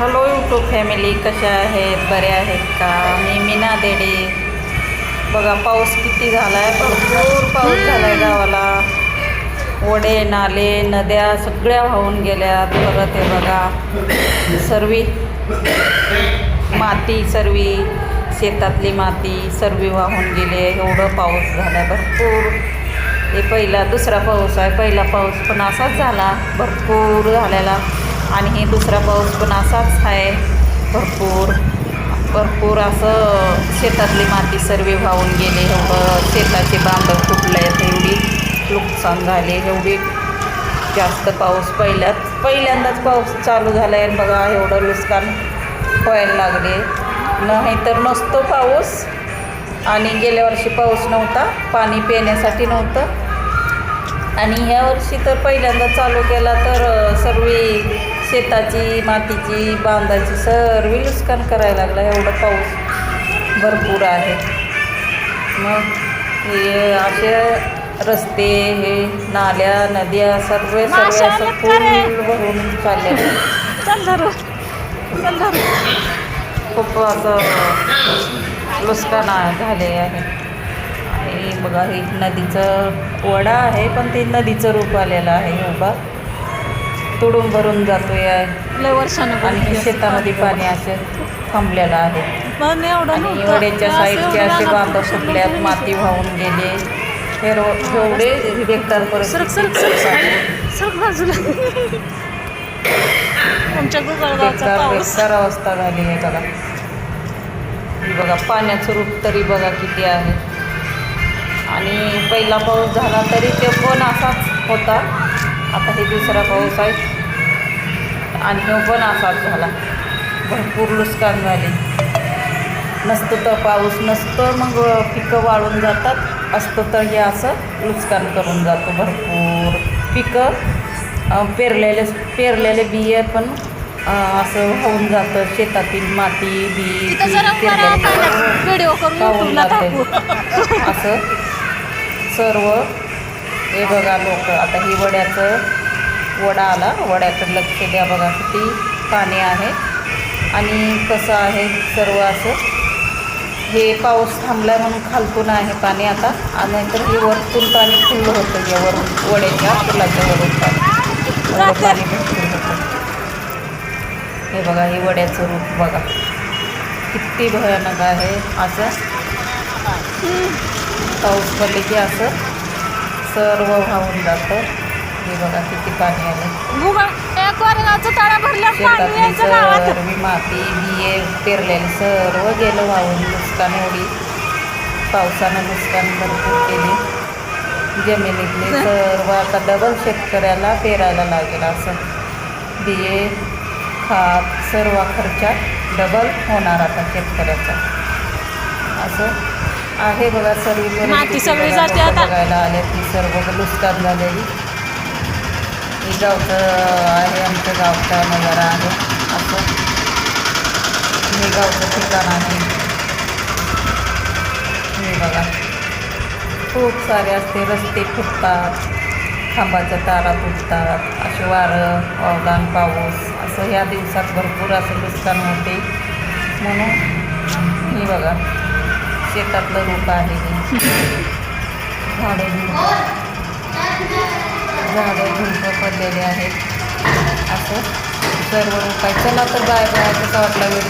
Hello YouTube family कशा आहेत? बऱ्या आहेत का? मी मीना देडे. बघा पाऊस किती झाला आहे भरपूर पाऊस झाला आहे गावाला. ओढे नाले नद्या सगळ्या वाहून गेल्यात. परत हे बघा. सर्वी. माती सर्वी. शेतातली माती सर्वी वाहून गेली. आहे एवढं पाऊस झाला आहे भरपूर. हे पहिला दुसरा पाऊस आहे. पहिला पाऊस पण असाच झाला. भरपूर झालेला. आणि हे दुसरा पाऊस पण असाच आहे. भरपूर भरपूर असं शेतातली माती सर्व वाहून गेले. एवढं शेताचे बांध फुटले एवढी नुकसान झाले. एवढी जास्त पाऊस पहिल्यात पहिल्यांदाच पाऊस चालू झाला आहे. बघा एवढं नुकसान व्हायला लागले. नाही तर नसतो पाऊस. आणि गेल्या वर्षी पाऊस नव्हता. पाणी पिण्यासाठी नव्हतं. आणि ह्या वर्षी तर पहिल्यांदा चालू केला तर सर्व शेताची मातीची बांधाची सर्व नुकसान करायला लागला. एवढं पाऊस भरपूर आहे. मग हे असे रस्ते हे नाल्या नद्या सर्व सर्व असं? फुल भरून चालले खूप असं नुकसान झाले आहे. आणि बघा हे नदीचं वडा आहे पण ते नदीचं रूप आलेलं आहे. उभा तुडून भरून जातो आहे लय वर्षानं आणि शेतामध्ये पाणी असे थांबलेलं आहे. आणि. वड्याच्या साईडचे असे रानात बांध पसरलं फुटल्यात तरी माती वाहून गेले. हे रो एवढे बेकार अवस्था झाली आहे बघा. ही बघा पाण्याचं रूप तरी बघा किती आहे. आणि पहिला पाऊस झाला तरी ते पण असाच होता. आता हे दुसरा पाऊस आहे. आणि तो पण असाच झाला. भरपूर नुकसान झाले. नसतं तर पाऊस नसतं मग पिकं वाळून जातात. असतं तर हे असं नुकसान करून जातो भरपूर. पिकं पेरलेले पेरलेले बिये पण असं वाहून जातं. शेतातील माती बी टाकू असं सर्व हे बघा लोक आता ही वड्याचं वडा आला. वड्याकडे लक्ष द्या बघा किती पाणी आहे. आणि कसं आहे सर्व असं. हे पाऊस थांबला म्हणून खालतून आहे पाणी आता. आणि नंतर हे वरतून पाणी फुललं होतं या वर वड्याच्या फुलाच्या वरून पाणी. पाणी भरपूर होतं. हे बघा हे वड्याचं रूप बघा. किती भयानक आहे असं. पाऊस पडले की असं. सर्व वाहून जातं हे बघा किती पाणी आलं. कोरेगावचं तळा भरलं पाणी शेतातली यायचं गावात. सर्व माती बिये पेरलेले सर्व गेलं वाहून नुकसान एवढी. पावसानं नुकसान भरपूर केली. जमिनीतले सर्व आता डबल शेतकऱ्याला पेरायला लागेल असं. बिये खात सर्व खर्चा डबल होणार आता शेतकऱ्याचा. असं. आहे बघा सर्व माती सगळी जाते आता. बघायला आले ती सर्व नुकसान झालेली. हे गावचं आहे आमचं गावचा नजारा आहे. असं. हे गावचं ठिकाण आहे. हे बघा. खूप सारे असते रस्ते फुटतात खांबाच्या तारा तुटतात असे वारं अवदान पाऊस असं ह्या दिवसात भरपूर असं नुकसान होते. म्हणून हे बघा. शेतातलं लोक आहे हे झाडे झाडं झुडपं पडलेले आहेत. असं सर्व रूप आहे चला तर बाय बाय कसा वाटला वेळ